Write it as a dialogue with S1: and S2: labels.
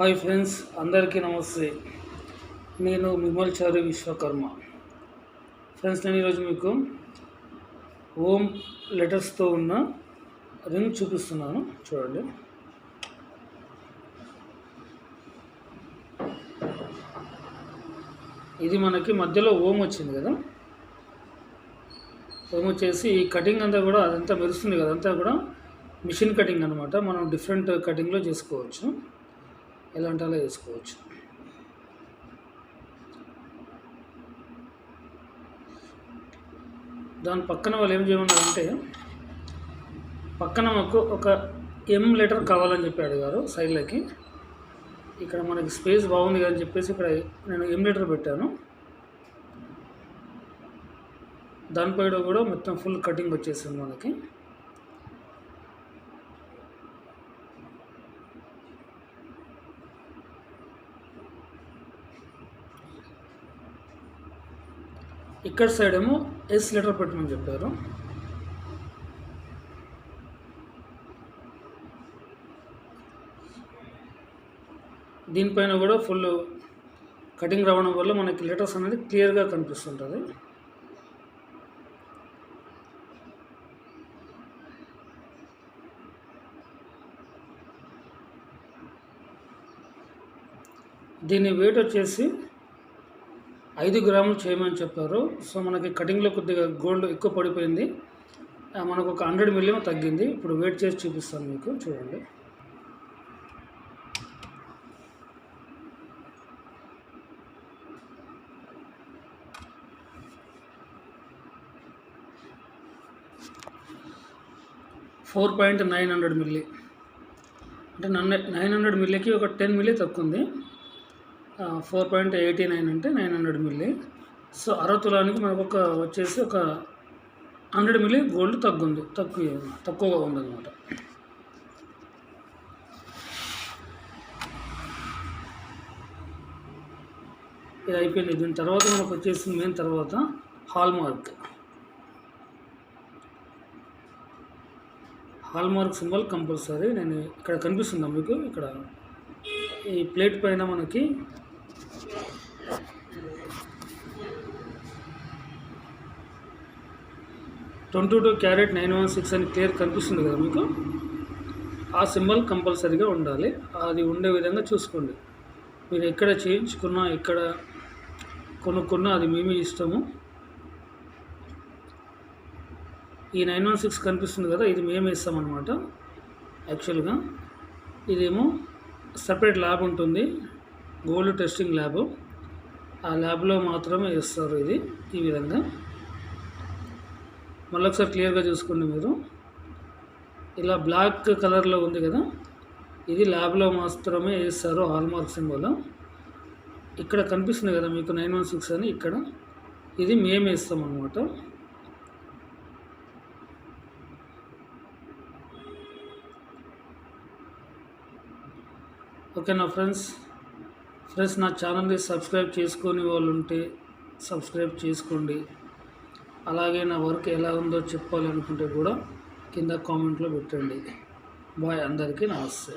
S1: Hi friends అందరికీ నమస్తే. నేను మిమల్ చారు విశ్వకర్మ. ఫ్రెండ్స్ నేను ఈరోజు మీకు ఓం లెటర్స్తో ఉన్న రింగ్ చూపిస్తున్నాను. చూడండి. ఇది మనకి మధ్యలో ఓం వచ్చింది కదా. ఓం వచ్చేసి ఈ కటింగ్ అంతా కూడా అదంతా మెరుస్తుంది కదా. అంతా కూడా మిషన్ కటింగ్ అనమాట మనం డిఫరెంట్ కటింగ్లో చేసుకోవచ్చు. ఎలాంటి అలా వేసుకోవచ్చు. దాని పక్కన వాళ్ళు ఏం చేయమన్నారంటే పక్కన మాకు ఒక ఎం లెటర్ కావాలని చెప్పి అడిగారు సైడ్లకి ఇక్కడ మనకి స్పేస్ బాగుంది అని చెప్పేసి ఇక్కడ నేను ఎం లెటర్ పెట్టాను. దానిపైన కూడా మొత్తం ఫుల్ కటింగ్ వచ్చేసింది మనకి. ఇక్కడ సైడ్ ఏమో ఎస్ లెటర్ పెట్టమని చెప్పారు. దీనిపైన కూడా ఫుల్ కటింగ్ రావడం వల్ల మనకి లెటర్స్ అనేది క్లియర్గా కనిపిస్తుంటుంది. దీని వెయిట్ వచ్చేసి ఐదు గ్రాములు చేయమని చెప్పారు. సో మనకి కటింగ్లో కొద్దిగా గోల్డ్ ఎక్కువ పడిపోయింది. మనకు ఒక హండ్రెడ్ మిలియం తగ్గింది. ఇప్పుడు వెయిట్ చేసి చూపిస్తాను మీకు. చూడండి. Four point nine hundred milli. అంటే నన్ను నైన్ హండ్రెడ్ మిల్లీకి ఒక టెన్ మిల్లీ తక్కువ ఉంది ఫోర్ పాయింట్ ఎయిటీ నైన్ అంటే నైన్ హండ్రెడ్ మిల్లీ. సో అరతులానికి తులానికి మనకు ఒక వచ్చేసి ఒక హండ్రెడ్ మిల్లీ గోల్డ్ తగ్గుంది. తక్కువ తక్కువగా ఉందన్నమాట. ఇది అయిపోయింది. దీని తర్వాత మనకు వచ్చేసింది మెయిన్ తర్వాత హాల్మార్క్ హాల్మార్క్ సింబల్ కంపల్సరీ నేను ఇక్కడ కనిపిస్తుందా మీకు? ఇక్కడ ఈ ప్లేట్ పైన మనకి twenty two carat nine one six అని క్లియర్ కనిపిస్తుంది కదా మీకు? ఆ సింబల్ కంపల్సరీగా ఉండాలి. అది ఉండే విధంగా చూసుకోండి. మీరు ఎక్కడ చేయించుకున్నా ఎక్కడ కొనుక్కున్నా అది మేమే ఇష్టము ఈ నైన్ వన్ సిక్స్ కనిపిస్తుంది కదా ఇది మేమే ఇస్తామన్నమాట. యాక్చువల్గా ఇదేమో సపరేట్ ల్యాబ్ ఉంటుంది. Gold testing lab. ఆ ల్యాబ్లో మాత్రమే ఇస్తారు ఇది ఈ విధంగా. మళ్ళీ ఒకసారి క్లియర్గా చూసుకోండి మీరు. ఇలా బ్లాక్ కలర్లో ఉంది కదా ఇది ల్యాబ్లో మాత్రమే వేస్తారు హాల్మార్క్ సింబల్. ఇక్కడ కనిపిస్తుంది కదా మీకు నైన్ వన్ సిక్స్ అని ఇక్కడ. ఇది మేము వేస్తాం అనమాట ఓకేనా ఫ్రెండ్స్ ఫ్రెండ్స్ నా ఛానల్ని సబ్స్క్రైబ్ చేసుకొని వాళ్ళు ఉంటే సబ్స్క్రైబ్ చేసుకోండి. అలాగే నా వర్క్ ఎలా ఉందో చెప్పాలనుకుంటే కూడా కింద కామెంట్లో పెట్టండి. బాయ్ అందరికీ నమస్తే.